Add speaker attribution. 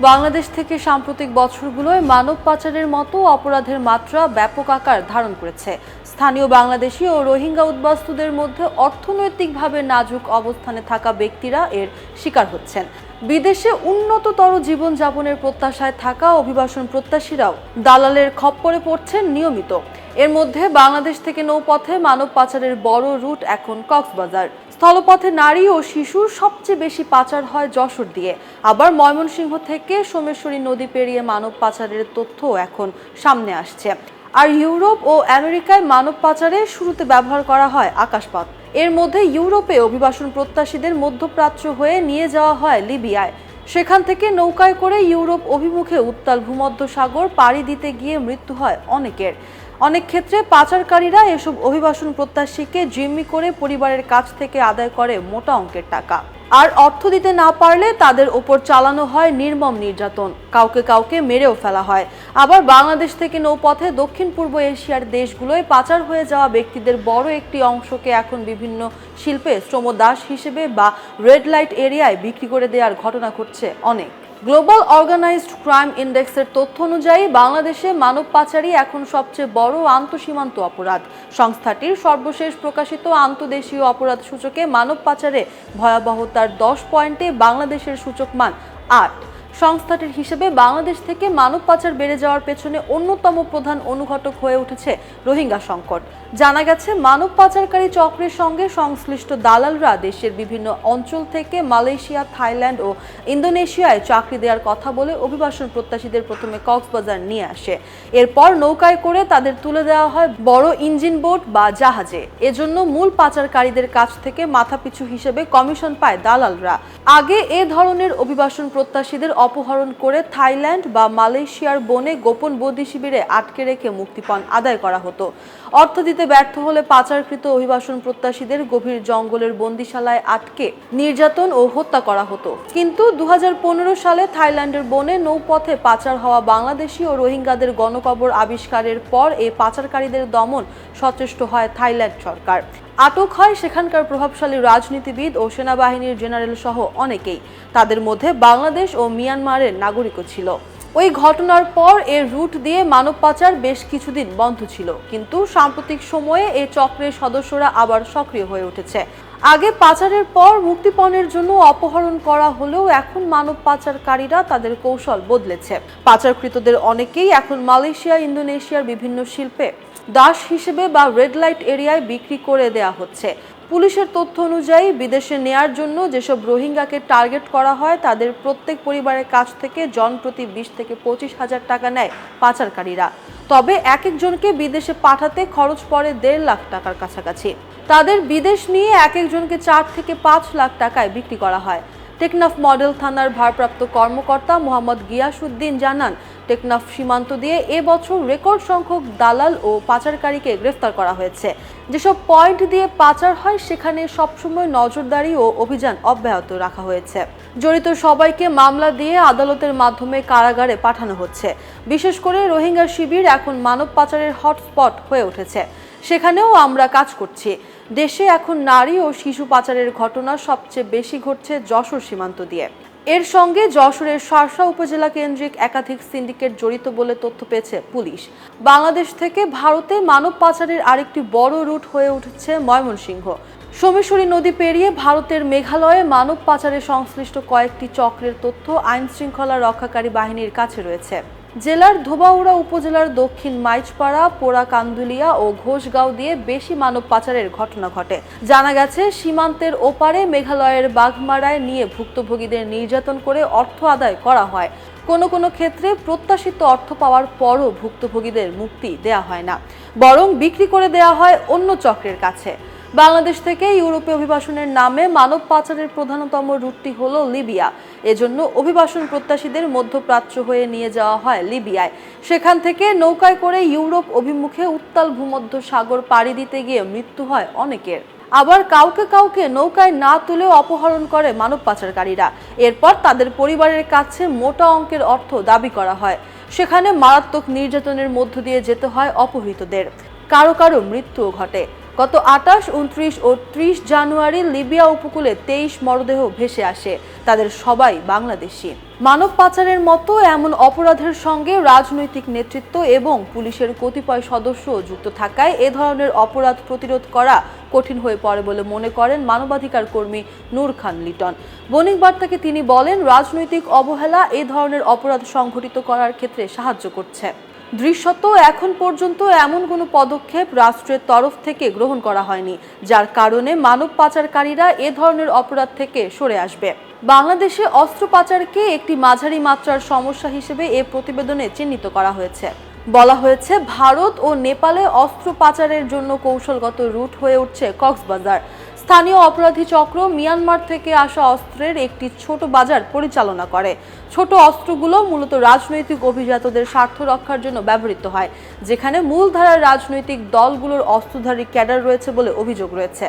Speaker 1: বাংলাদেশ থেকে সাম্প্রতিক বছরগুলোয় মানব পাচারের মতো অপরাধের মাত্রা ব্যাপক আকার ধারণ করেছে। স্থানীয় বাংলাদেশি ও রোহিঙ্গা উদ্বাস্তুদের মধ্যে অর্থনৈতিকভাবে নাজুক অবস্থানে থাকা ব্যক্তিরা এর শিকার হচ্ছেন। বিদেশে উন্নততর জীবনযাপনের প্রত্যাশায় থাকা অভিবাসন প্রত্যাশীরাও দালালের খপ্পরে পড়ছেন নিয়মিত। এর মধ্যে বাংলাদেশ থেকে নৌপথে মানব পাচারের বড় রুট এখন কক্সবাজার। স্থলপথে নারী ও শিশুর সবচেয়ে বেশি পাচার হয় যশোর দিয়ে। আবার ময়মনসিংহ থেকে সোমেশ্বরী নদী পেরিয়ে মানব পাচারের তথ্যও এখন সামনে আসছে। আর ইউরোপ ও আমেরিকায় মানব পাচারে শুরুতে ব্যবহার করা হয় আকাশপথ। এর মধ্যে ইউরোপে অভিবাসন প্রত্যাশীদের মধ্যপ্রাচ্য হয়ে নিয়ে যাওয়া হয় লিবিয়ায়। সেখান থেকে নৌকায় করে ইউরোপ অভিমুখে উত্তাল ভূমধ্য সাগর পাড়ি দিতে গিয়ে মৃত্যু হয় অনেকের। অনেক ক্ষেত্রে পাচারকারীরা এসব অভিবাসন প্রত্যাশীকে জিম্মি করে পরিবারের কাছ থেকে আদায় করে মোটা অঙ্কের টাকা। আর অর্থ দিতে না পারলে তাদের ওপর চালানো হয় নির্মম নির্যাতন। কাউকে কাউকে মেরেও ফেলা হয়। আবার বাংলাদেশ থেকে নৌপথে দক্ষিণ পূর্ব এশিয়ার দেশগুলোয় পাচার হয়ে যাওয়া ব্যক্তিদের বড় একটি অংশকে এখন বিভিন্ন শিল্পে শ্রমদাস হিসেবে বা রেড লাইট এরিয়ায় বিক্রি করে দেওয়ার ঘটনা ঘটছে অনেক। গ্লোবাল অর্গানাইজড ক্রাইম ইন্ডেক্সের তথ্য অনুযায়ী বাংলাদেশে মানব পাচারই এখন সবচেয়ে বড় আন্তঃসীমান্ত অপরাধ। সংস্থাটির সর্বশেষ প্রকাশিত আন্তদেশীয় অপরাধ সূচকে মানব পাচারে ভয়াবহতার দশ পয়েন্টে বাংলাদেশের সূচক মান আট। সংস্থাটির হিসেবে বাংলাদেশ থেকে মানব পাচার বেড়ে যাওয়ার পেছনে অন্যতম প্রধান অনুঘটক হয়ে উঠেছে রোহিঙ্গা সংকট। জানা গেছে, মানব পাচারকারী চক্রের সঙ্গে সংশ্লিষ্ট দালালরা দেশের বিভিন্ন অঞ্চল থেকে মালয়েশিয়া, থাইল্যান্ড ও ইন্দোনেশিয়ায় চাকরি দেওয়ার কথা বলে অভিবাসন প্রত্যাশীদের প্রথমে কক্সবাজার নিয়ে আসে। এরপর নৌকায় করে তাদের তুলে দেওয়া হয় বড় ইঞ্জিন বোট বা জাহাজে। এজন্য মূল পাচারকারীদের কাছ থেকে মাথাপিছু হিসেবে কমিশন পায় দালালরা। আগে এ ধরনের অভিবাসন প্রত্যাশীদের অপহরণ করে থাইল্যান্ড বা মালয়েশিয়ার বনে গোপন বন্দি শিবিরে আটকে রেখে মুক্তিপণ আদায় করা হতো। অর্থ দিতে ব্যর্থ হলে পাচারকৃত অভিবাসন প্রত্যাশীদের গভীর জঙ্গলের বন্দিশালায় আটকে, নির্যাতন ও হত্যা করা হতো। কিন্তু দু হাজার পনেরো সালে থাইল্যান্ডের বনে নৌপথে পাচার হওয়া বাংলাদেশি ও রোহিঙ্গাদের গণকবর আবিষ্কারের পর এই পাচারকারীদের দমন সচেষ্ট হয় থাইল্যান্ড সরকার। আটক হয় সেখানকার প্রভাবশালী রাজনীতিবিদ ও সেনাবাহিনীর জেনারেল সহ অনেকেই। তাদের মধ্যে বাংলাদেশ ও মিয়ানমারের নাগরিকও ছিল। ওই ঘটনার পর এর রুট দিয়ে মানব পাচার বেশ কিছুদিন বন্ধ ছিল। কিন্তু সাম্প্রতিক সময়ে এই চক্রের সদস্যরা আবার সক্রিয় হয়ে উঠেছে। আগে পাচারের পর মুক্তিপণের জন্য অপহরণ করা হলেও এখন মানব পাচারকারীরা তাদের কৌশল বদলেছে। পাচারকৃতদের অনেকেই এখন মালয়েশিয়া, ইন্দোনেশিয়ার বিভিন্ন শিল্পে দাস হিসেবে বা রেড লাইট এরিয়ায় বিক্রি করে দেয়া হচ্ছে। পুলিশের তথ্য অনুযায়ী বিদেশে নেয়ার জন্য যেসব রোহিঙ্গাকে টার্গেট করা হয়, তাদের প্রত্যেক পরিবারের কাছ থেকে জনপ্রতি বিশ থেকে পঁচিশ হাজার টাকা নেয় পাচারকারীরা। তবে এক একজনকে বিদেশে পাঠাতে খরচ পড়ে দেড় লাখ টাকার কাছাকাছি। তাদের বিদেশ নিয়ে এক একজনকে চার থেকে পাঁচ লাখ টাকায় বিক্রি করা হয়। টেকনাফ মডেল থানার ভারপ্রাপ্ত কর্মকর্তা মোহাম্মদ গিয়াসুদ্দিন জানান, টেকনাফ সীমান্ত দিয়ে এবছর রেকর্ড সংখ্যক দালাল ও পাচারকারীকে গ্রেফতার করা হয়েছে। যেসব পয়েন্ট দিয়ে পাচার হয়, সেখানে সবসময় নজরদারি ও অভিযান অব্যাহত রাখা হয়েছে। জড়িত সবাইকে মামলা দিয়ে আদালতের মাধ্যমে কারাগারে পাঠানো হচ্ছে। বিশেষ করে রোহিঙ্গা শিবির এখন মানব পাচারের হটস্পট হয়ে উঠেছে। সেখানেও আমরা কাজ করছি। দেশে এখন নারী ও শিশু পাচারের ঘটনা সবচেয়ে বেশি ঘটছে যশোর সীমান্ত দিয়ে। এর সঙ্গে যশোরের শার্শা উপজেলা কেন্দ্রিক একাধিক সিন্ডিকেট জড়িত বলে তথ্য পেয়েছে পুলিশ। বাংলাদেশ থেকে ভারতে মানব পাচারের আরেকটি বড় রুট হয়ে উঠছে ময়মনসিংহ। সোমেশ্বরী নদী পেরিয়ে ভারতের মেঘালয়ে মানব পাচারে সংশ্লিষ্ট কয়েকটি চক্রের তথ্য আইন শৃঙ্খলা রক্ষাকারী বাহিনীর কাছে রয়েছে। জেলার ধোবাউড়া উপজেলার দক্ষিণ মাইচপাড়া পোড়া কান্দুলিয়া ও ঘোষগাঁও দিয়ে বেশি মানব পাচারের ঘটনা ঘটে। জানা গেছে, সীমান্তের ওপারে মেঘালয়ের বাঘমারায় নিয়ে ভুক্তভোগীদের নির্যাতন করে অর্থ আদায় করা হয়। কোনো কোনো ক্ষেত্রে প্রত্যাশিত অর্থ পাওয়ার পরও ভুক্তভোগীদের মুক্তি দেয়া হয় না। বরং বিক্রি করে দেয়া হয় অন্য চক্রের কাছে। বাংলাদেশ থেকে ইউরোপে অভিবাসনের নামে মানব পাচারের প্রধানতম রুটটি হলো লিবিয়া। এজন্য অভিবাসন প্রত্যাশীদের মধ্যপ্রাচ্য হয়ে নিয়ে যাওয়া হয় লিবিয়ায়। সেখান থেকে নৌকায় করে ইউরোপ অভিমুখে উত্তাল ভূমধ্য সাগর পাড়ি দিতে গিয়ে মৃত্যু হয় অনেকের। আবার কাউকে কাউকে নৌকায় না তুলেও অপহরণ করে মানব পাচারকারীরা। এরপর তাদের পরিবারের কাছে মোটা অঙ্কের অর্থ দাবি করা হয়। সেখানে মারাত্মক নির্যাতনের মধ্য দিয়ে যেতে হয় অপহৃতদের। কারও কারও মৃত্যুও ঘটে। গত আটাশ উনত্রিশ ও ত্রিশ জানুয়ারি লিবিয়া উপকূলে তেইশ মরদেহ ভেসে আসে। তাদের সবাই বাংলাদেশি। মানব পাচারের মতো এমন অপরাধের সঙ্গে রাজনৈতিক নেতৃত্ব এবং পুলিশের কতিপয় সদস্য যুক্ত থাকায় এ ধরনের অপরাধ প্রতিরোধ করা কঠিন হয়ে পড়ে বলে মনে করেন মানবাধিকার কর্মী নূর খান লিটন। বণিক বার্তাকে তিনি বলেন, রাজনৈতিক অবহেলা এ ধরনের অপরাধ সংঘটিত করার ক্ষেত্রে সাহায্য করছে। দৃশ্যত এখন পর্যন্ত এমন কোনো পদক্ষেপ রাষ্ট্রের তরফ থেকে গ্রহণ করা হয়নি, যার কারণে মানব পাচারকারীরা এ ধরনের অপরাধ থেকে সরে আসবে। বাংলাদেশে অস্ত্র পাচারকে একটি মাঝারি মাত্রার সমস্যা হিসেবে এ প্রতিবেদনে চিহ্নিত করা হয়েছে। বলা হয়েছে, ভারত ও নেপালে অস্ত্র পাচারের জন্য কৌশলগত রুট হয়ে উঠছে কক্সবাজার। স্থানীয় অপরাধী চক্র মিয়ানমার থেকে আসা অস্ত্রের একটি ছোট বাজার পরিচালনা করে। ছোট অস্ত্রগুলো মূলত রাজনৈতিক অভিজাতদের স্বার্থ রক্ষার জন্য ব্যবহৃত হয়, যেখানে মূলধারার রাজনৈতিক দলগুলোর অস্ত্রধারী ক্যাডার রয়েছে বলে অভিযোগ রয়েছে।